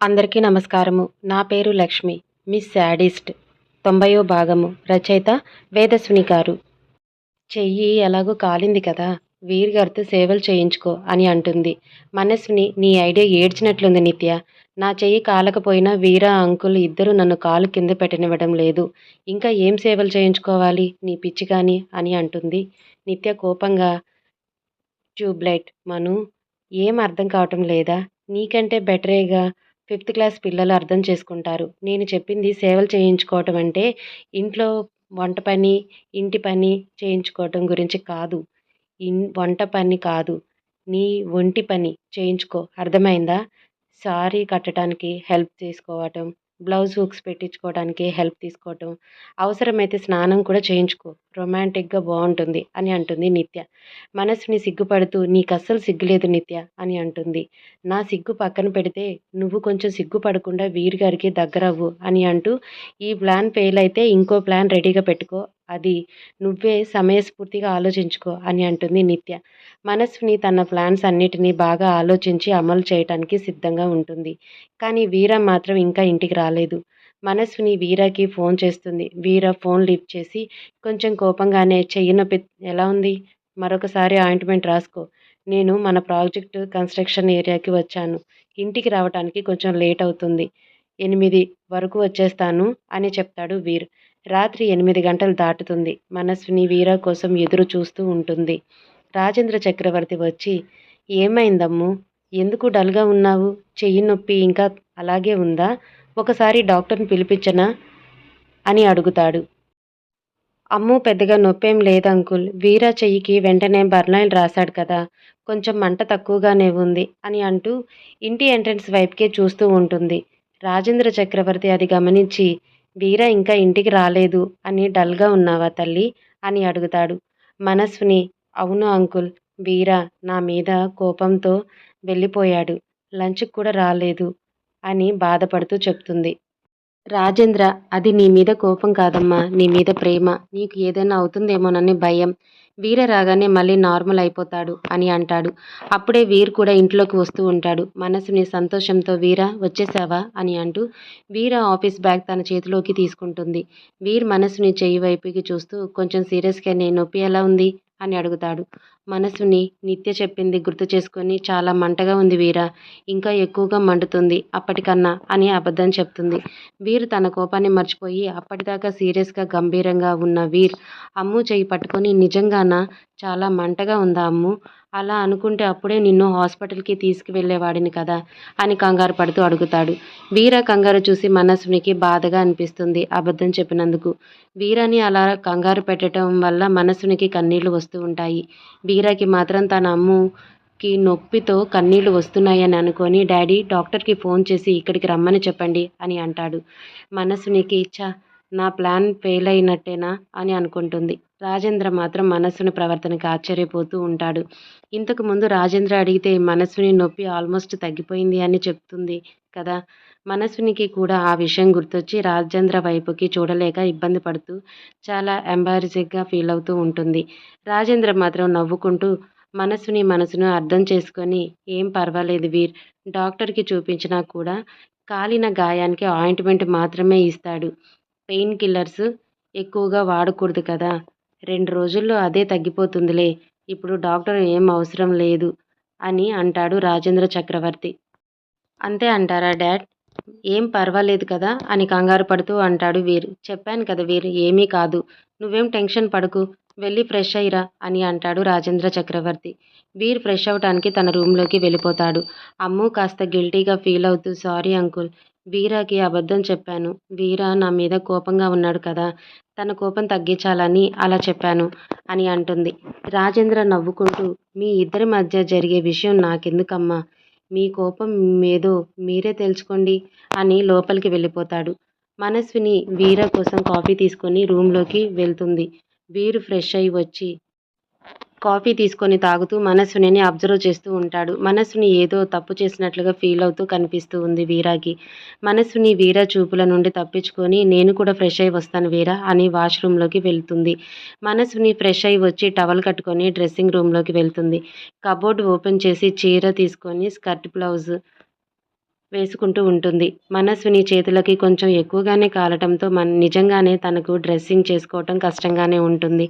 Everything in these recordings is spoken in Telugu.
అందరికీ నమస్కారము. నా పేరు లక్ష్మి. Miss sadist. తొంభయో భాగము. రచయిత వేదస్విని గారు. చెయ్యి ఎలాగో కాలింది కదా. వీర్ గారితో సేవలు చేయించుకో అని అంటుంది. మనస్విని నీ ఐడియా ఏడ్చినట్లుంది నిత్య. నా చెయ్యి కాలకపోయినా వీరా అంకుల్ ఇద్దరు నన్ను కాలు కింద పెట్టనివ్వడం లేదు. ఇంకా ఏం సేవలు చేయించుకోవాలి? నీ పిచ్చి కానీ అని అంటుంది. నిత్య కోపంగా ట్యూబ్లైట్. మను ఏం అర్థం కావటం లేదా? నీకంటే బెటరేగా ఫిఫ్త్ క్లాస్ పిల్లలు అర్థం చేసుకుంటారు. నేను చెప్పింది సేవలు చేయించుకోవటం అంటే ఇంట్లో వంట పని ఇంటి పని చేయించుకోవటం గురించి కాదు. ఇన్ వంట పని కాదు. నీ ఒంటి పని చేయించుకో. అర్థమైందా? సారీ కట్టడానికి హెల్ప్ చేసుకోవటం బ్లౌజ్ హుక్స్ పెట్టించుకోవడానికి హెల్ప్ తీసుకోవటం. అవసరమైతే స్నానం కూడా చేయించుకో. రొమాంటిక్గా బాగుంటుంది అని అంటుంది నిత్య. మనసుని సిగ్గుపడుతూ నీకు అస్సలు సిగ్గులేదు నిత్య అని అంటుంది. నా సిగ్గు పక్కన పెడితే నువ్వు కొంచెం సిగ్గుపడకుండా వీరి గారికి దగ్గరవ్వు అని అంటూ ఈ ప్లాన్ ఫెయిల్ అయితే ఇంకో ప్లాన్ రెడీగా పెట్టుకో అది నువ్వే సమయస్ఫూర్తిగా ఆలోచించుకో అని అంటుంది నిత్య. మనస్విని తన ప్లాన్స్ అన్నిటినీ బాగా ఆలోచించి అమలు చేయటానికి సిద్ధంగా ఉంటుంది. కానీ వీర మాత్రం ఇంకా ఇంటికి రాలేదు. మనస్విని వీరాకి ఫోన్ చేస్తుంది. వీర ఫోన్ లిఫ్ట్ చేసి కొంచెం కోపంగానే చెయ్యి నొప్పి. ఎలా ఉంది? మరొకసారి ఆయింట్మెంట్ రాసుకో. నేను మన ప్రాజెక్టు కన్స్ట్రక్షన్ ఏరియాకి వచ్చాను. ఇంటికి రావడానికి కొంచెం లేట్ అవుతుంది. ఎనిమిది వరకు వచ్చేస్తాను అని చెప్తాడు వీర్. రాత్రి ఎనిమిది గంటలు దాటుతుంది. మనస్విని వీరా కోసం ఎదురు చూస్తూ ఉంటుంది. రాజేంద్ర చక్రవర్తి వచ్చి ఏమైందమ్ము? ఎందుకు డల్గా ఉన్నావు? చెయ్యి నొప్పి ఇంకా అలాగే ఉందా? ఒకసారి డాక్టర్ని పిలిపించనా? అని అడుగుతాడు. అమ్ము పెద్దగా నొప్పేం లేదు అంకుల్. వీరా చెయ్యికి వెంటనే బర్నాయిల్ రాశాడు కదా. కొంచెం మంట తక్కువగానే ఉంది అని అంటూ ఇంటి ఎంట్రన్స్ వైపుకే చూస్తూ ఉంటుంది. రాజేంద్ర చక్రవర్తి అది గమనించి వీర ఇంకా ఇంటికి రాలేదు అని డల్గా ఉన్నావా తల్లి? అని అడుగుతాడు. మనస్విని అవును అంకుల్ వీర నా మీద కోపంతో వెళ్ళిపోయాడు. లంచ్కి కూడా రాలేదు అని బాధపడుతూ చెప్తుంది. రాజేంద్ర అది నీ మీద కోపం కాదమ్మా నీ మీద ప్రేమ. నీకు ఏదైనా అవుతుందేమోనని భయం. వీర రాగానే మళ్ళీ నార్మల్ అయిపోతాడు అని అంటాడు. అప్పుడే వీర్ కూడా ఇంట్లోకి వస్తూ ఉంటాడు. మనసుని సంతోషంతో వీర వచ్చేసావా? అని అంటూ వీర ఆఫీస్ బ్యాగ్ తన చేతిలోకి తీసుకుంటుంది. వీర్ మనసుని చెయ్యి వైపుకి చూస్తూ కొంచెం సీరియస్గా నేను నొప్పి ఎలా ఉంది? అని అడుగుతాడు. మనసుని నిత్య చెప్పింది గుర్తు చేసుకొని చాలా మంటగా ఉంది వీర. ఇంకా ఎక్కువగా మండుతుంది అప్పటికన్నా అని అబద్ధం చెప్తుంది. వీర్ తన కోపాన్ని మర్చిపోయి అప్పటిదాకా సీరియస్గా గంభీరంగా ఉన్న వీర్ అమ్ము చెయ్యి పట్టుకొని నిజంగానా? చాలా మంటగా ఉందా అమ్ము? అలా అనుకుంటే అప్పుడే నిన్ను హాస్పిటల్కి తీసుకువెళ్ళేవాడిని కదా అని కంగారు పడుతూ అడుగుతాడు. వీర కంగారు చూసి మనస్సునికి బాధగా అనిపిస్తుంది అబద్ధం చెప్పినందుకు. వీరని అలా కంగారు పెట్టడం వల్ల మనస్సునికి కన్నీళ్ళు వస్తూ ఉంటాయి. వీరకి మాత్రం తన అమ్ముకి నొప్పితో కన్నీళ్ళు వస్తున్నాయని అనుకొని డాడీ డాక్టర్కి ఫోన్ చేసి ఇక్కడికి రమ్మని చెప్పండి అని అంటాడు. మనసునికి ఇచ్చా నా ప్లాన్ ఫెయిల్ అయినట్టేనా అని అనుకుంటుంది. రాజేంద్ర మాత్రం మనస్సుని ప్రవర్తనకి ఆశ్చర్యపోతూ ఉంటాడు. ఇంతకు ముందు రాజేంద్ర అడిగితే మనస్సుని నొప్పి ఆల్మోస్ట్ తగ్గిపోయింది అని చెప్తుంది కదా. మనస్వినికి కూడా ఆ విషయం గుర్తొచ్చి రాజేంద్ర వైపుకి చూడలేక ఇబ్బంది పడుతూ చాలా ఎంబారసింగ్గా ఫీల్ అవుతూ ఉంటుంది. రాజేంద్ర మాత్రం నవ్వుకుంటూ మనస్సుని మనసును అర్థం చేసుకొని ఏం పర్వాలేదు వీర్ డాక్టర్కి చూపించినా కూడా కాలిన గాయానికి ఆయింట్మెంట్ మాత్రమే ఇస్తాడు. పెయిన్ కిల్లర్స్ ఎక్కువగా వాడకూడదు కదా. రెండు రోజుల్లో అదే తగ్గిపోతుందిలే. ఇప్పుడు డాక్టర్ ఏం అవసరం లేదు అని అంటాడు రాజేంద్ర చక్రవర్తి. అంతే అంటారా డాడ్? ఏం పర్వాలేదు కదా అని కంగారు పడుతూ అంటాడు వీర్. చెప్పాను కదా వీర్ ఏమీ కాదు. నువ్వేం టెన్షన్ పడకు. వెళ్ళి ఫ్రెష్ అయ్యిరా అని అంటాడు రాజేంద్ర చక్రవర్తి. వీర్ ఫ్రెష్ అవటానికి తన రూమ్లోకి వెళ్ళిపోతాడు. అమ్ము కాస్త గిల్టీగా ఫీల్ అవుతూ సారీ అంకుల్ వీరాకి అబద్ధం చెప్పాను. వీరా నా మీద కోపంగా ఉన్నాడు కదా. తన కోపం తగ్గించాలని అలా చెప్పాను అని అంటుంది. రాజేంద్ర నవ్వుకుంటూ మీ ఇద్దరి మధ్య జరిగే విషయం నాకెందుకమ్మా? మీ కోపం ఏదో మీరే తెలుసుకోండి అని లోపలికి వెళ్ళిపోతాడు. మనస్విని వీర కోసం కాఫీ తీసుకొని రూమ్లోకి వెళ్తుంది. వీరు ఫ్రెష్ అయి వచ్చి కాఫీ తీసుకొని తాగుతూ మనస్సుని అబ్జర్వ్ చేస్తూ ఉంటాడు. మనస్సుని ఏదో తప్పు చేసినట్లుగా ఫీల్ అవుతూ కనిపిస్తూ ఉంది వీరాకి. మనస్సుని వీరా చూపుల నుండి తప్పించుకొని నేను కూడా ఫ్రెష్ అయి వస్తాను వీరా అని వాష్రూమ్లోకి వెళ్తుంది. మనస్సుని ఫ్రెష్ అయి వచ్చి టవల్ కట్టుకొని డ్రెస్సింగ్ రూమ్లోకి వెళ్తుంది. కబోర్డ్ ఓపెన్ చేసి చీర తీసుకొని స్కర్ట్ బ్లౌజ్ వేసుకుంటూ ఉంటుంది. మనస్విని చేతులకి కొంచెం ఎక్కువగానే కాలటంతో మన నిజంగానే తనకు డ్రెస్సింగ్ చేసుకోవటం కష్టంగానే ఉంటుంది.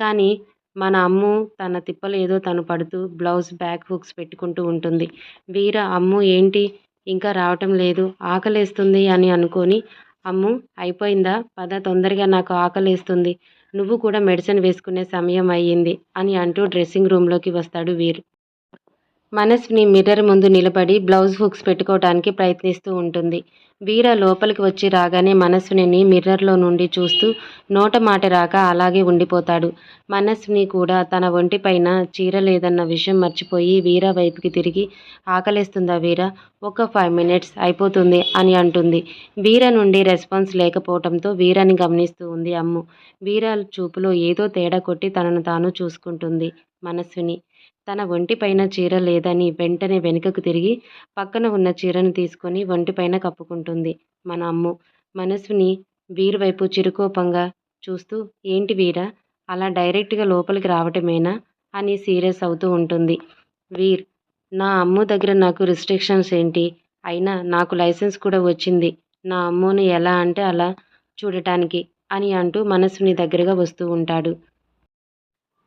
కానీ మన అమ్ము తన తిప్పలు ఏదో తను పడుతూ బ్లౌజ్ బ్యాక్ హుక్స్ పెట్టుకుంటూ ఉంటుంది. వీర అమ్ము ఏంటి? ఇంకా రావటం లేదు. ఆకలేస్తుంది అని అనుకొని అమ్ము అయిపోయిందా? పద తొందరగా నాకు ఆకలేస్తుంది. నువ్వు కూడా మెడిసిన్ వేసుకునే సమయం అయ్యింది అని అంటూ డ్రెస్సింగ్ రూమ్లోకి వస్తాడు వీర్. మనస్విని మిర్రర్ ముందు నిలబడి బ్లౌజ్ హుక్స్ పెట్టుకోవడానికి ప్రయత్నిస్తూ ఉంటుంది. వీర లోపలికి వచ్చి రాగానే మనస్విని మిర్రర్లో నుండి చూస్తూ నోట మాట రాక అలాగే ఉండిపోతాడు. మనస్విని కూడా తన ఒంటిపైన చీర లేదన్న విషయం మర్చిపోయి వీర వైపుకి తిరిగి ఆకలేస్తుందా వీర? ఒక ఫైవ్ మినిట్స్ అయిపోతుంది అని అంటుంది. వీర నుండి రెస్పాన్స్ లేకపోవడంతో వీరని గమనిస్తూ ఉంది అమ్ము. వీర చూపులో ఏదో తేడా కొట్టి తనను తాను చూసుకుంటుంది మనస్విని తన ఒంటిపైన చీర లేదని వెంటనే వెనుకకు తిరిగి పక్కన ఉన్న చీరను తీసుకొని ఒంటిపైన కప్పుకుంటుంది మన అమ్ము. మనసుని వీరు వైపు చిరుకోపంగా చూస్తూ ఏంటి వీరా అలా డైరెక్ట్గా లోపలికి రావటమేనా? అని సీరియస్ అవుతూ ఉంటుంది. వీర్ నా అమ్ము దగ్గర నాకు రిస్ట్రిక్షన్స్ ఏంటి? అయినా నాకు లైసెన్స్ కూడా వచ్చింది. నా అమ్ముని ఎలా అంటే అలా చూడటానికి అని అంటూ మనసుని దగ్గరగా వస్తూ ఉంటాడు.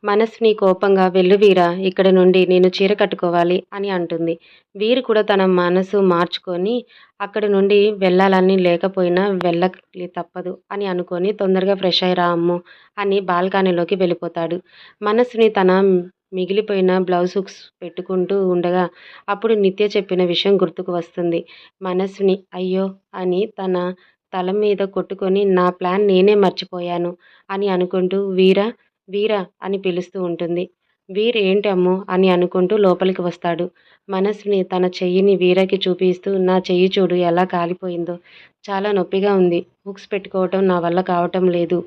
మనస్విని కోపంగా వెళ్ళు వీరా ఇక్కడ నుండి నేను చీర కట్టుకోవాలి అని అంటుంది. వీరు కూడా తన మనసు మార్చుకొని అక్కడి నుండి వెళ్ళాలని లేకపోయినా వెళ్ళకి తప్పదు అని అనుకొని తొందరగా ఫ్రెష్ అయ్యి రా అమ్ము అని బాల్కనీలోకి వెళ్ళిపోతాడు. మనస్విని తన మిగిలిపోయిన బ్లౌజ్ హుక్స్ పెట్టుకుంటూ ఉండగా అప్పుడు నిత్య చెప్పిన విషయం గుర్తుకు వస్తుంది. మనస్విని అయ్యో అని తన తల మీద కొట్టుకొని నా ప్లాన్ నేనే మర్చిపోయాను అని అనుకుంటూ వీరా వీర అని పిలుస్తూ ఉంటుంది. వీర్ ఏంటి అని అనుకుంటూ లోపలికి వస్తాడు. మనస్విని తన చెయ్యిని వీరకి చూపిస్తూ నా చెయ్యి చూడు ఎలా కాలిపోయిందో. చాలా నొప్పిగా ఉంది. హుక్స్ పెట్టుకోవటం నా వల్ల కావటం లేదు.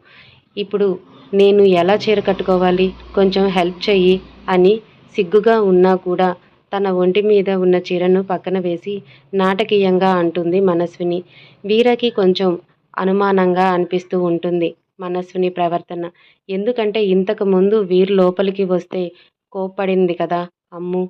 ఇప్పుడు నేను ఎలా చీర కట్టుకోవాలి? కొంచెం హెల్ప్ చెయ్యి అని సిగ్గుగా ఉన్నా కూడా తన ఒంటి మీద ఉన్న చీరను పక్కన వేసి నాటకీయంగా అంటుంది మనస్విని. వీరకి కొంచెం అనుమానంగా అనిపిస్తూ ఉంటుంది. మనస్సుని ప్రవర్తన. ఎందుకంటే ఇంతకు ముందు వీరు లోపలికి వస్తే కోప్పడింది కదా అమ్ము.